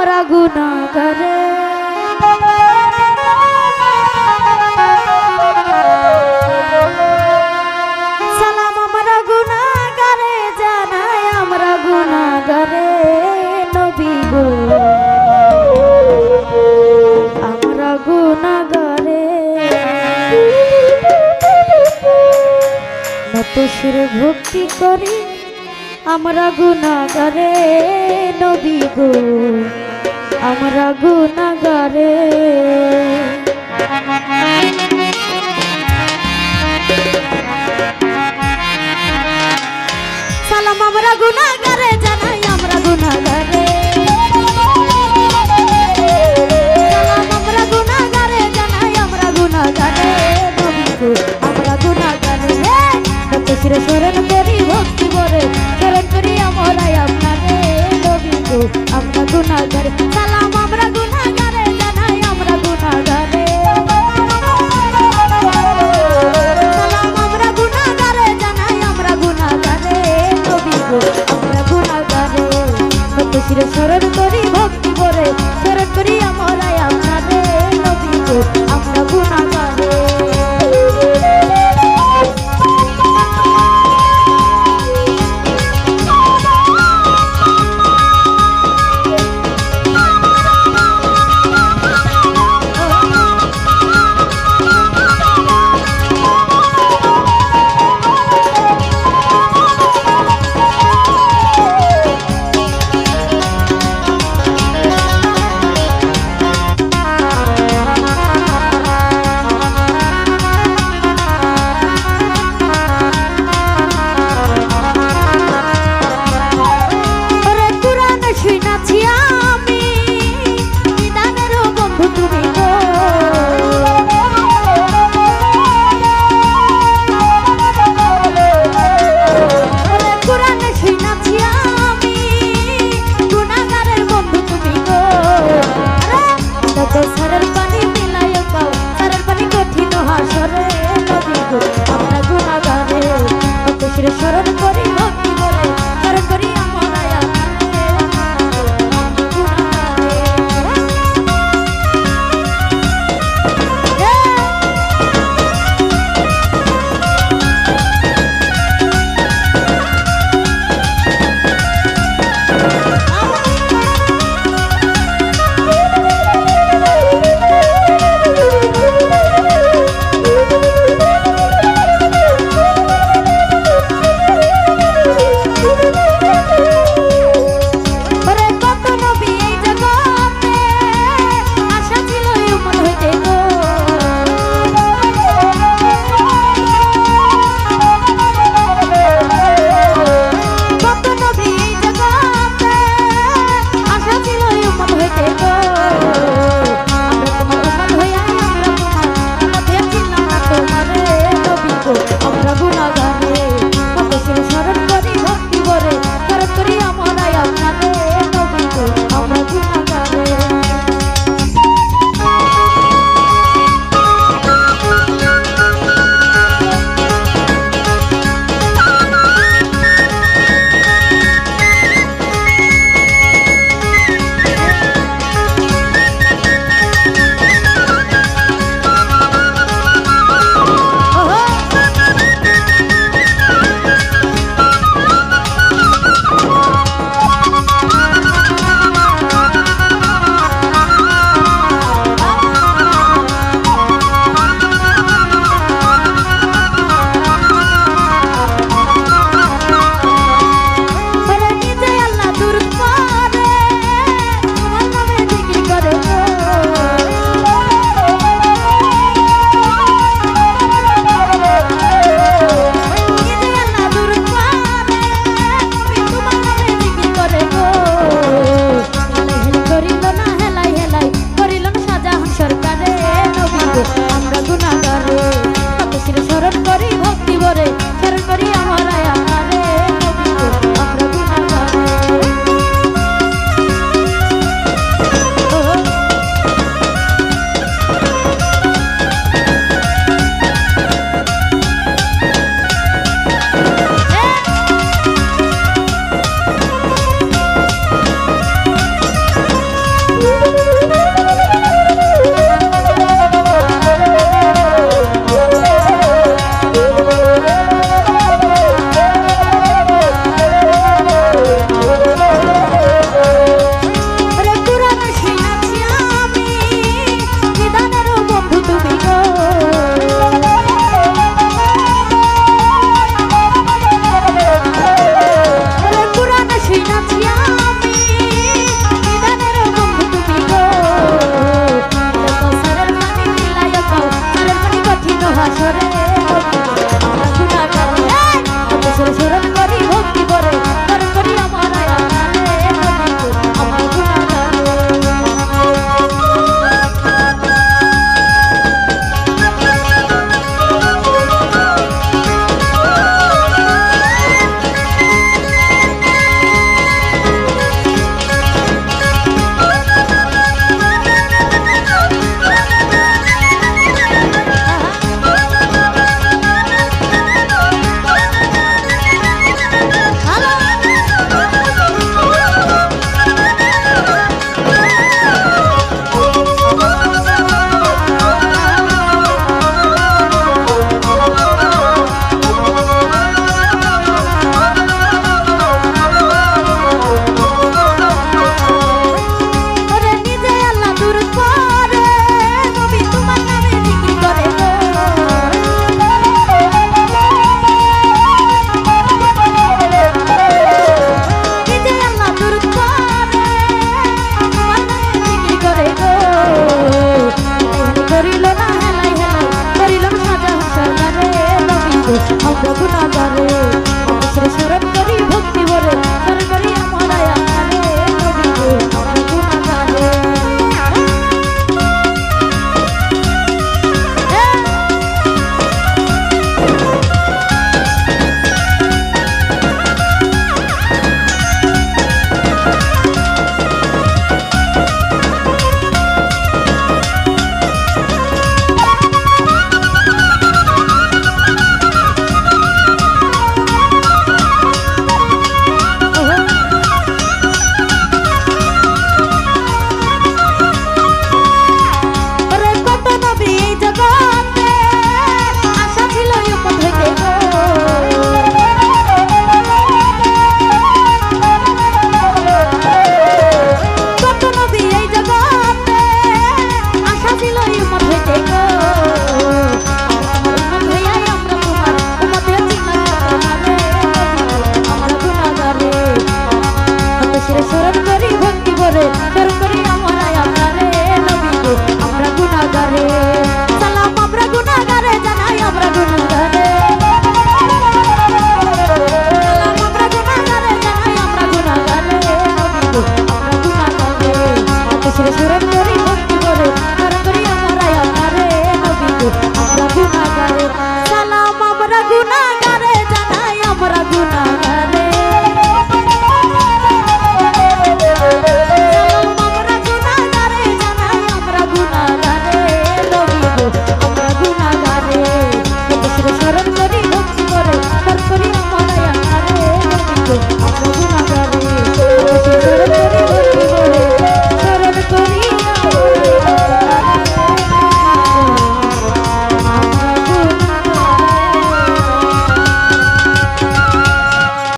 আমরা গুণাগারে। সালাম আমরা গুণাগারে, জানাই আমরা গুণাগারে, নবী গো। আমরা গুণাগারে। নত সুরে ভক্তি করি, আমরা গুণাগারে, নবী গো। আমরা গুণাগারে। সালাম আমরা গুণাগার। I'm not Sorry.